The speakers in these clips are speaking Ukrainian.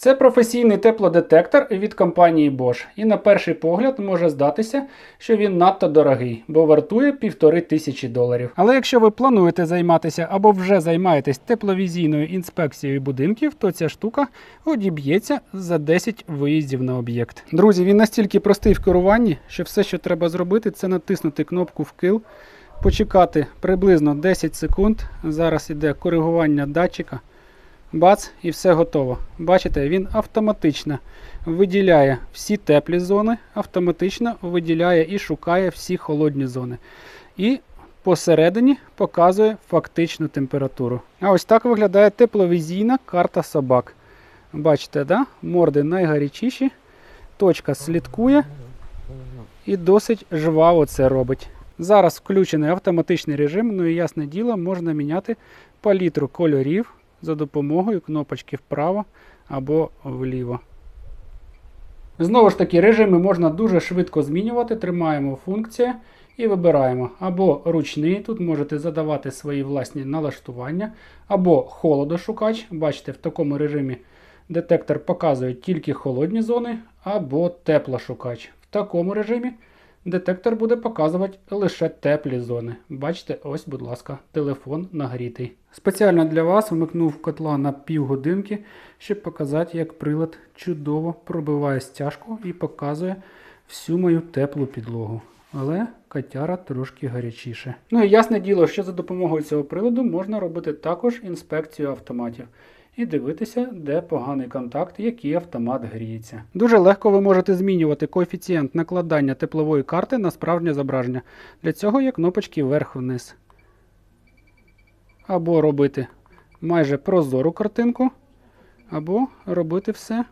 Це професійний теплодетектор від компанії Bosch, і на перший погляд може здатися, що він надто дорогий, бо вартує півтори тисячі доларів. Але якщо ви плануєте займатися або вже займаєтесь тепловізійною інспекцією будинків, то ця штука одіб'ється за 10 виїздів на об'єкт. Друзі, він настільки простий в керуванні, що все, що треба зробити, це натиснути кнопку вкил, почекати приблизно 10 секунд. Зараз іде коригування датчика. Бац, і все готово. Бачите, він автоматично виділяє всі теплі зони, автоматично виділяє і шукає всі холодні зони. І посередині показує фактичну температуру. А ось так виглядає тепловізійна карта собак. Бачите, да? морди найгарячіші, точка слідкує і досить жваво це робить. Зараз включений автоматичний режим, ну і ясне діло, можна міняти палітру кольорів за допомогою кнопочки вправо або вліво. Знову ж таки, режими можна дуже швидко змінювати. Тримаємо функція і вибираємо або ручний, тут можете задавати свої власні налаштування, або холодошукач. Бачите, в такому режимі детектор показує тільки холодні зони, або теплошукач. В такому режимі детектор буде показувати лише теплі зони. Бачите, ось, будь ласка, телефон нагрітий. Спеціально для вас вмикнув котла на півгодинки, щоб показати, як прилад чудово пробиває стяжку і показує всю мою теплу підлогу. Але котяра трошки гарячіше. Ну і ясне діло, що за допомогою цього приладу можна робити також інспекцію автоматів і дивитися, де поганий контакт, який автомат гріється. Дуже легко ви можете змінювати коефіцієнт накладання теплової карти на справжнє зображення. Для цього є кнопочки вверх-вниз. Або робити майже прозору картинку, або робити все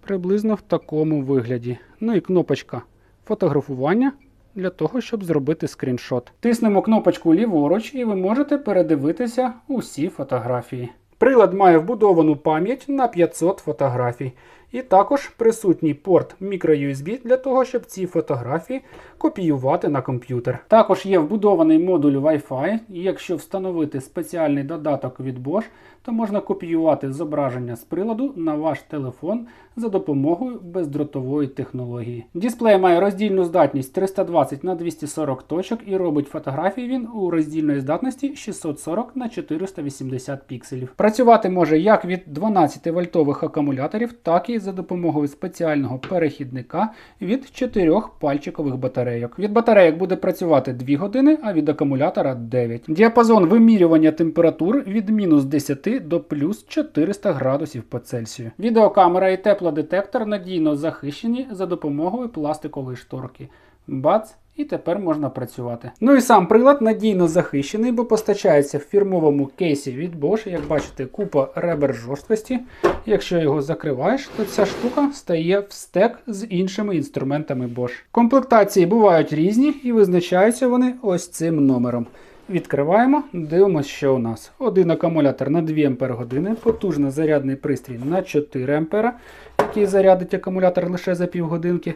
приблизно в такому вигляді. Ну і кнопочка фотографування для того, щоб зробити скріншот. Тиснемо кнопочку ліворуч, і ви можете передивитися усі фотографії. Прилад має вбудовану пам'ять на 500 фотографій. І також присутній порт microUSB для того, щоб ці фотографії копіювати на комп'ютер. Також є вбудований модуль Wi-Fi, і якщо встановити спеціальний додаток від Bosch, то можна копіювати зображення з приладу на ваш телефон за допомогою бездротової технології. Дисплей має роздільну здатність 320 на 240 точок і робить фотографії він у роздільної здатності 640 на 480 пікселів. Працювати може як від 12 вольтових акумуляторів, так і за допомогою спеціального перехідника від 4 пальчикових батарейок. Від батарейок буде працювати 2 години, а від акумулятора 9. Діапазон вимірювання температур від мінус 10 до плюс 400 градусів по Цельсію. Відеокамера і теплодетектор надійно захищені за допомогою пластикової шторки. Бац! І тепер можна працювати. Ну і сам прилад надійно захищений, бо постачається в фірмовому кейсі від Bosch. Як бачите, купа ребер жорсткості. Якщо його закриваєш, то ця штука стає в стек з іншими інструментами Bosch. Комплектації бувають різні і визначаються вони ось цим номером. Відкриваємо, дивимося, що у нас. Один акумулятор на 2 Ах, потужно зарядний пристрій на 4 А, який зарядить акумулятор лише за півгодинки.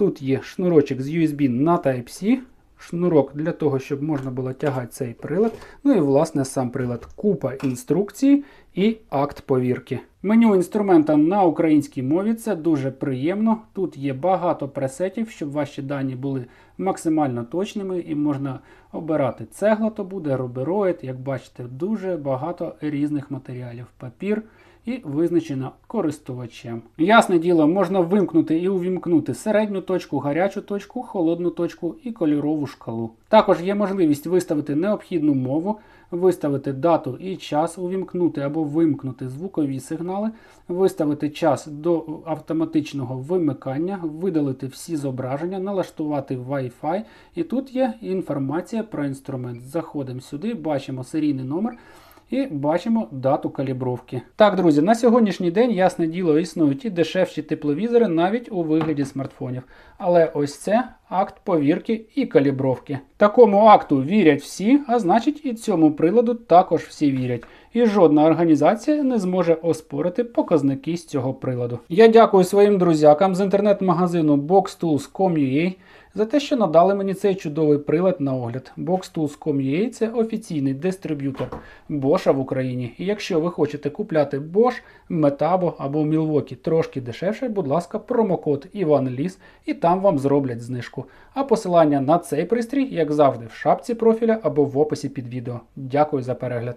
Тут є шнурочок з USB на Type-C, шнурок для того, щоб можна було тягати цей прилад. Ну і власне сам прилад. Купа інструкцій і акт повірки. Меню інструмента на українській мові це дуже приємно. Тут є багато пресетів, щоб ваші дані були максимально точними і можна обирати цегла, то буде рубероїд. Як бачите, дуже багато різних матеріалів. Папір і визначено користувачем. Ясне діло, можна вимкнути і увімкнути середню точку, гарячу точку, холодну точку і кольорову шкалу. Також є можливість виставити необхідну мову, виставити дату і час, увімкнути або вимкнути звукові сигнали, виставити час до автоматичного вимикання, видалити всі зображення, налаштувати Wi-Fi. І тут є інформація про інструмент. Заходимо сюди, бачимо серійний номер. І бачимо дату калібровки. Так, друзі, на сьогоднішній день, ясне діло, існують і дешевші тепловізори навіть у вигляді смартфонів. Але ось це акт повірки і калібровки. Такому акту вірять всі, а значить і цьому приладу також всі вірять. І жодна організація не зможе оспорити показники з цього приладу. Я дякую своїм друзякам з інтернет-магазину BoxTools.com.ua за те, що надали мені цей чудовий прилад на огляд. BoxTools.com.ua – це офіційний дистриб'ютор Bosch в Україні. І якщо ви хочете купляти Bosch, Metabo або Milwaukee трошки дешевше, будь ласка, промокод IvanLis і там вам зроблять знижку. А посилання на цей пристрій, як завжди, в шапці профіля або в описі під відео. Дякую за перегляд.